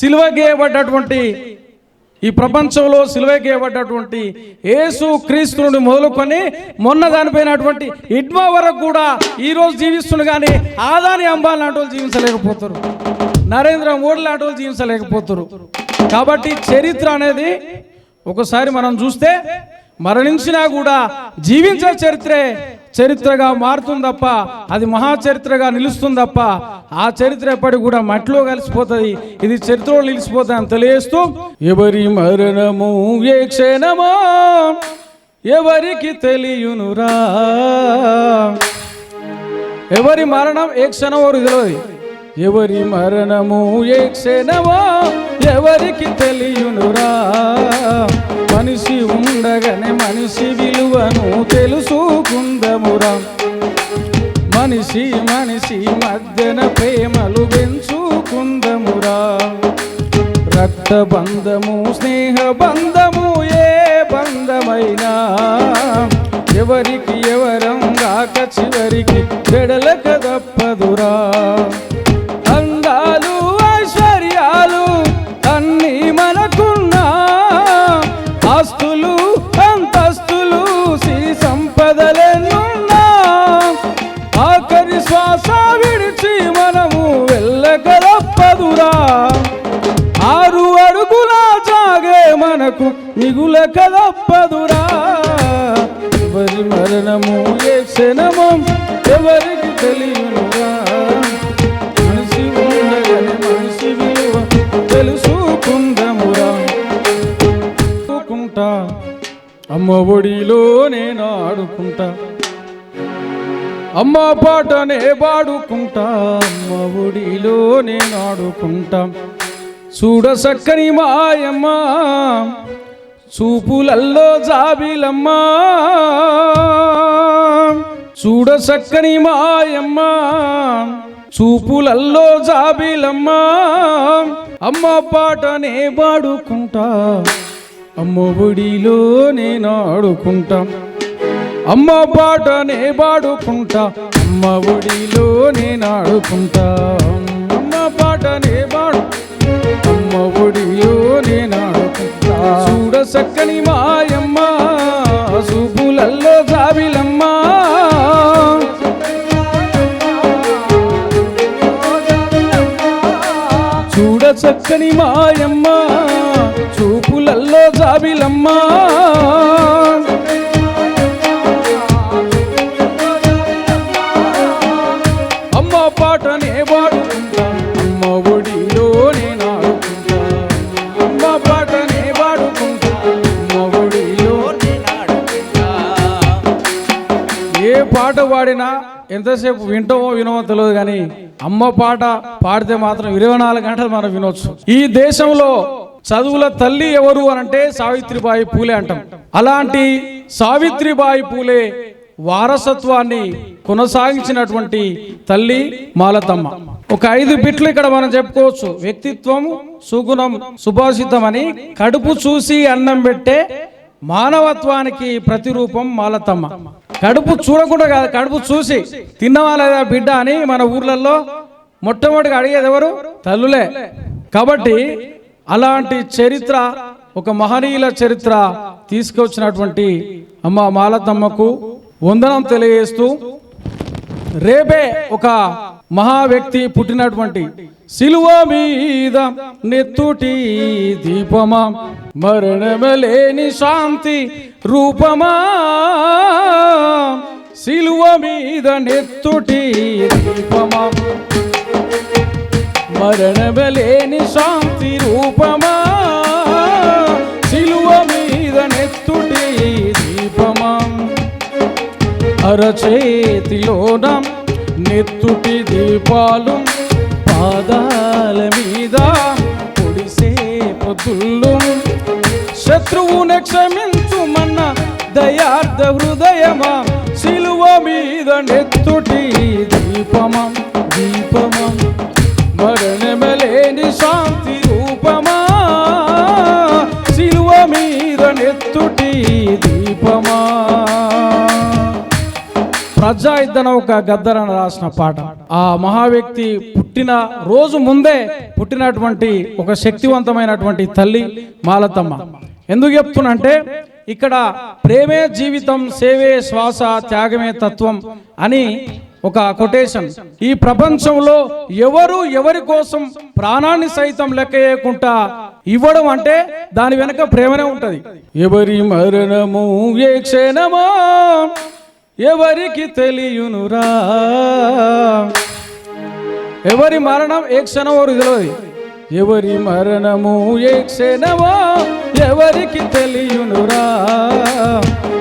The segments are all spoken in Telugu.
సిలువ గేయబడ్డటువంటి ఈ ప్రపంచంలో సిలువ గేయబడ్డటువంటి యేసు క్రీస్తు నుండి మొదలుకొని మొన్న దానిపోయినటువంటి ఇడ్మా వరకు కూడా ఈ రోజు జీవిస్తున్న కానీ ఆదాని అంబాల్ లాంటి వాళ్ళు జీవించలేకపోతారు. నరేంద్ర మోడీ లాంటి వాళ్ళు జీవించలేకపోతారు. కాబట్టి చరిత్ర అనేది ఒకసారి మనం చూస్తే మరణించినా కూడా జీవించే చరిత్రే చరిత్రగా మారుతుంది తప్ప అది మహా చరిత్రగా నిలుస్తుంది తప్ప ఆ చరిత్ర ఎప్పటికి కూడా మట్టిలో కలిసిపోతుంది ఇది చరిత్రలో నిలిచిపోతుంది అని తెలియజేస్తూ ఎవరి మరణము ఏ క్షణమో? ఎవరికి తెలియనురా? ఎవరి మరణం ఏ క్షణమో తెలియదు. ఎవరి మరణము ఏ క్షణమో? ఎవరికి తెలియనురా? మనిషి ఉండగానే మనిషి విలువను తెలుసుకుందమురా మనిషి మనిషి మధ్యన ప్రేమలు పెంచుకుందమురా రక్త బంధము స్నేహ బంధము ఏ బంధమైనా? ఎవరికి ఎవరం కాక చివరికి గడలక తప్పదురా కదప్పదురా ఎవరి మరణము ఏ క్షణమం ఎవరికి తెలియనురా. మనిషి మనిషి విలువ తెలుసుకుందమురా. ఆడుకుంటా అమ్మ ఒడిలో నేను ఆడుకుంటా. అమ్మ పాటనే పాడుకుంటా. అమ్మ ఒడిలో నేను ఆడుకుంటా. చూడ సక్కని మాయమ్మ. చూపులల్లో జాబిలమ్మా. చూడసక్కని మాయమ్మ. చూపులల్లో జాబిలమ్మా. అమ్మ పాటనే పాడుకుంటా. అమ్మ ఒడిలో నేను ఆడుకుంటా అమ్మ పాటనే పాడుకుంటా. అమ్మ ఒడిలో నేను ఆడుకుంటా అమ్మ పాటనే పాడు. అమ్మ ఒడిలో నేను సక్కని మాయమ్మ సూపులల్లో జాబిలమ్మ చూడ చక్కని మాయమ్మ చూపులల్లో జాబిలమ్మ అమ్మ పాటనే పాడుకుంటా ఎంతసేపు వింటామో వినమో తెలియదు కానీ అమ్మ పాట పాడితే మాత్రం ఇరవై నాలుగు గంటలు మనం వినొచ్చు. ఈ దేశంలో చదువుల తల్లి ఎవరు అని అంటే సావిత్రిబాయి పూలే అంటాం. అలాంటి సావిత్రిబాయి పూలే వారసత్వాన్ని కొనసాగించినటువంటి తల్లి మాలతమ్మ. ఒక ఐదు బిట్లు ఇక్కడ మనం చెప్పుకోవచ్చు. వ్యక్తిత్వం సుగుణం సుభాషితం అని కడుపు చూసి అన్నం పెట్టే మానవత్వానికి ప్రతిరూపం మాలతమ్మ. కడుపు చూడకుండా కాదు కడుపు చూసి. తిన్నవా లేదా బిడ్డ అని మన ఊర్లలో మొట్టమొదటిగా అడిగేది ఎవరు? తల్లులే. కాబట్టి అలాంటి చరిత్ర ఒక మహనీయుల చరిత్ర తీసుకొచ్చినటువంటి అమ్మ మాలతమ్మకు వందనం తెలియజేస్తూ రేపే ఒక మహా వ్యక్తి పుట్టినటువంటి సిలువ మీద నెత్తుటి దీపమా మరణమలేని శాంతి రూపమా? సిలువ మీద నెత్తుటి రూపమా మరణమలేని శాంతి రూపమా? సిలువ మీద నెత్తుటి దీపమా? అరచేతిలోన నెత్తుటి దీపాలు పాదాల మీద పొడిసే పొద్దుళ్ళు శత్రువుని క్షమించుమన్న దయార్థ హృదయమా? సిలువ మీద నెత్తుటి దీపమా? దీపమా? మరణమలేని శాంతి రూపమా? సిలువ మీద నెత్తుటి దీపమా? రజా ఇద్దన ఒక గద్దరని రాసిన పాట. ఆ మహా వ్యక్తి పుట్టిన రోజు ముందే పుట్టినటువంటి ఒక శక్తివంతమైనటువంటి తల్లి మాలతమ్మ. ఎందుకు చెప్తున్నంటే ఇక్కడ ప్రేమే జీవితం సేవే శ్వాస త్యాగమే తత్వం అని ఒక కొటేషన్. ఈ ప్రపంచంలో ఎవరు ఎవరి కోసం ప్రాణాన్ని సైతం లెక్కయ్యకుండా ఇవ్వడం అంటే దాని వెనక ప్రేమనే ఉంటది. ఎవరి మరణము ఏ క్షణమో? ఎవరికి తెలియనురా? ఎవరి మరణం ఏ క్షణం వరకు తెలియదు ఎవరి మరణము ఏ క్షణమో ఎవరికి తెలియనురా?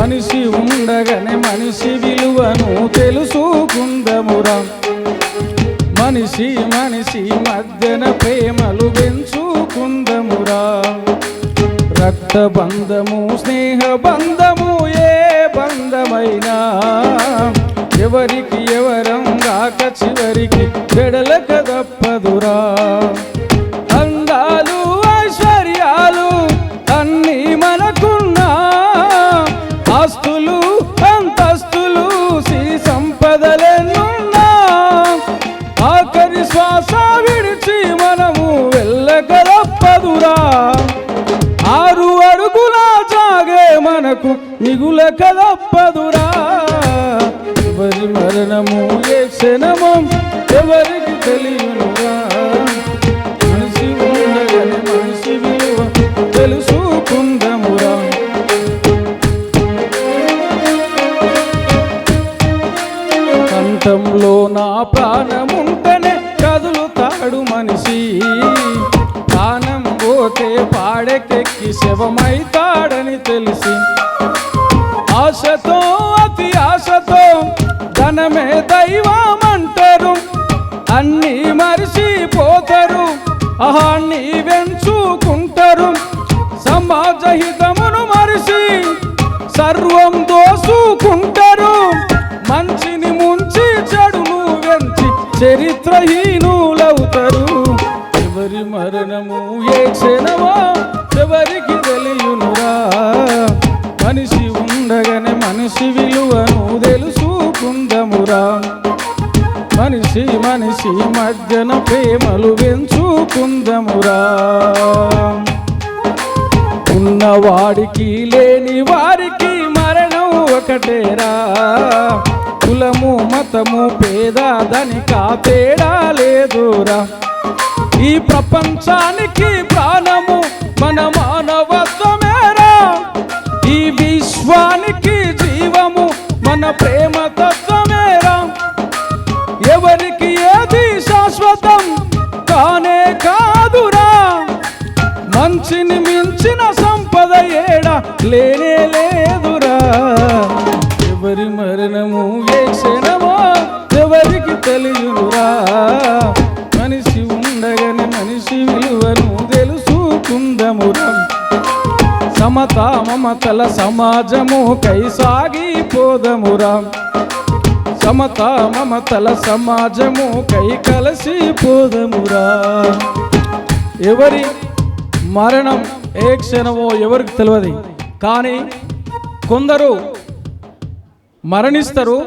మనిషి ఉండగానే మనిషి విలువను తెలుసుకుందమురా. మనిషి మనిషి మధ్యన ప్రేమలు పెంచుకుందమురా. రక్త బంధము స్నేహ బంధము ఏ బంధమైనా? ఎవరికి ఎవరం కాక చివరికి చెడలక కదప్ప మిగుల కదప్పదురా ఎవరి మరణము ఏ క్షణమం ఎవరికి తెలియనురా. మనిషి మనిషి విలువ తెలుసుకుందమురా. కంఠంలో నా ప్రాణముంటనే కదులుతాడు మనిషి. ప్రాణం పోతే పాడెకెక్కి శవమైతే మనమే దైవమంటారు. అన్నీ మరిచిపోతారు. అహాన్ని వెంచుకుంటారు. సమాజ హితమును మరిచి సర్వం దోసుకుంటారు. మంచిని ముంచి చెడును వెంచి చరిత్రహీనులవుతారు. ఎవరి మరణము ఏ క్షణమో ఎవరికి తెలియనురా? మనిషి ఉండగానే మనిషి విలువను తెలుసుకుందమురా మనిషి మనిషి మధ్యన ప్రేమలు పెంచుకుందమురా ఉన్నవాడికి లేని వారికి మరణం ఒకటేరా. కులము మతము పేద ధనికా తేడా లేదురా. ఈ ప్రపంచానికి ప్రాణము మన మానవత్వ ప్రేమ తత్వమేరా ఎవరికి ఏది శాశ్వతం కానే కాదురా. మంచిని మించిన సంపద ఏడా లేనే సమతల సమాజము కై సాగిపోదమురా సమత మమతల సమాజము కై కలిసి పోదమురా ఎవరి మరణం ఏ క్షణమో ఎవరికి తెలియదు కానీ కొందరు మరణిస్తారు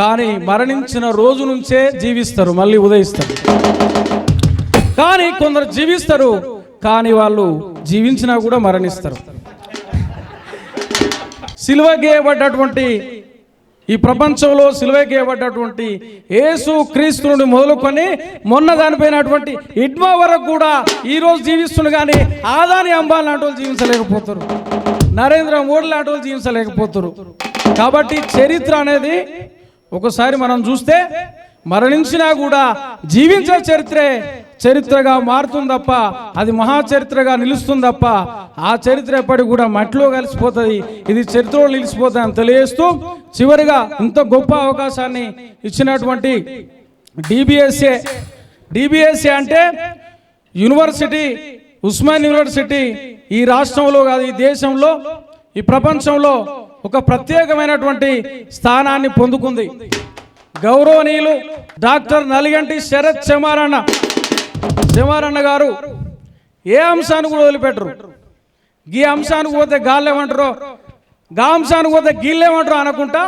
కానీ మరణించిన రోజు నుంచే జీవిస్తారు మళ్ళీ ఉదయిస్తారు. కానీ కొందరు జీవిస్తారు కానీ వాళ్ళు జీవించినా కూడా మరణిస్తారు. సిలువ గీయబడ్డటువంటి ఈ ప్రపంచంలో సిలువ గీయబడ్డటువంటి యేసు క్రీస్తు నుండి మొదలుకొని మొన్న దానిపోయినటువంటి ఇడ్మా వరకు కూడా ఈరోజు జీవిస్తున్న కానీ ఆదాని అంబాల్ లాంటి వాళ్ళు జీవించలేకపోతారు. నరేంద్ర మోడీ లాంటి వాళ్ళు జీవించలేకపోతారు. కాబట్టి చరిత్ర అనేది ఒకసారి మనం చూస్తే మరణించినా కూడా జీవించే చరిత్రే చరిత్రగా మారుతుంది తప్ప అది మహా చరిత్రగా నిలుస్తుంది తప్ప ఆ చరిత్ర ఎప్పటికి కూడా మట్టిలో కలిసిపోతుంది. ఇది చరిత్రలో నిలిచిపోతుంది అని తెలియజేస్తూ చివరిగా ఇంత గొప్ప అవకాశాన్ని ఇచ్చినటువంటి డిబిఎస్ఏ డిబిఎస్ఏ అంటే యూనివర్సిటీ ఉస్మాన్ యూనివర్సిటీ ఈ రాష్ట్రంలో కాదు ఈ దేశంలో ఈ ప్రపంచంలో ఒక ప్రత్యేకమైనటువంటి స్థానాన్ని పొందుకుంది. గౌరవనీయులు డాక్టర్ నలిగంటి శరత్ చెమారన్న చెమారన్న గారు ఏ అంశాన్ని కూడా వదిలిపెట్టరు. ఈ అంశానికి పోతే గాళ్ళు గా అంశానికి పోతే గీళ్ళు అనుకుంటా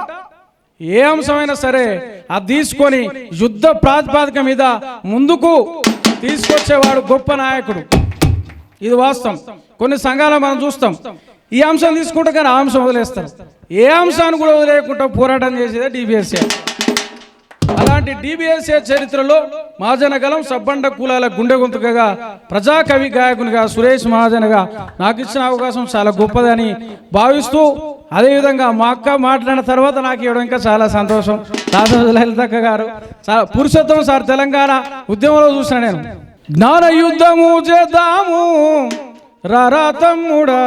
ఏ అంశమైనా సరే అది తీసుకొని యుద్ధ ప్రాతిపాదిక మీద ముందుకు తీసుకొచ్చేవాడు గొప్ప నాయకుడు. ఇది వాస్తవం. కొన్ని సంఘాలు మనం చూస్తాం. ఈ అంశం తీసుకుంటే కానీ ఆ అంశం వదిలేస్తారు. ఏ అంశాన్ని కూడా వదిలేయకుండా పోరాటం చేసేదే డిబిఎస్ఏ అలాంటి డిబిఎస్ఏ చరిత్రలో మహాజనగలం సబ్బండ కులాల గుండె గొంతుకగా ప్రజాకవి గాయకునిగా సురేష్ మహాజనగా నాకు ఇచ్చిన అవకాశం చాలా గొప్పదని భావిస్తూ అదేవిధంగా మా అక్క మాట్లాడిన తర్వాత నాకు ఇవ్వడం ఇంకా చాలా సంతోషం. దాసరి లలితక్క గారు చాలా పురుషోత్తం సార్ తెలంగాణ ఉద్యమంలో చూసిన నేను. జ్ఞాన యుద్ధము చేద్దాము రారా తమ్ముడా.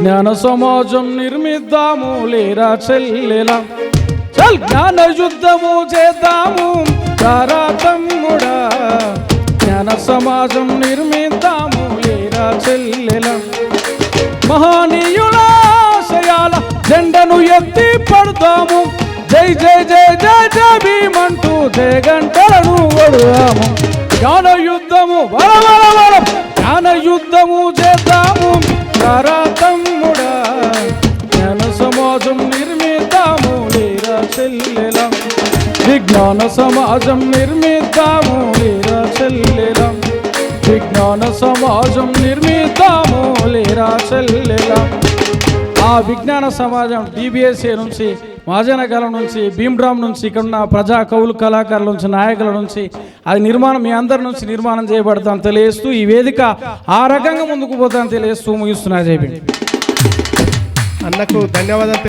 జ్ఞాన సమాజం నిర్మిద్దాము లేరా చెల్లెలా. చల్ జ్ఞాన యుద్ధము చేద్దాము. రారా తమ్ముడా జ్ఞాన సమాజం నిర్మిద్దాము లేరా చెల్లెల. మహానీయుల ఆశయాల జెండను ఎత్తి పడతాము. జై జై జై జై జై భీమంటూ జయగంటలను కొడుదాము. జ్ఞాన యుద్ధము వర వర వర జ్ఞాన యుద్ధము చేద్దాము. రారా తమ్ముడా జ్ఞాన సమాజం నిర్మిద్దాము లేరా చెల్లెల. విజ్ఞాన సమాజం నిర్మిద్దాము లేరా చెల్లెలా. విజ్ఞాన సమాజం నిర్మిద్దాము లేరా చెల్లెలా. ఆ విజ్ఞాన సమాజం డిబిఎస్ఏ నుంచి మహాజనగలం నుంచి భీమ్రామ్ నుంచి ఇక్కడ ఉన్న ప్రజా కవులు కళాకారుల నుంచి నాయకుల నుంచి అది నిర్మాణం మీ అందరి నుంచి నిర్మాణం చేయబడతాను తెలియజేస్తూ ఈ వేదిక ఆ రకంగా ముందుకు పోతాను తెలియజేస్తూ ముగిస్తున్నా. జైబీ అన్నకు ధన్యవాదాలు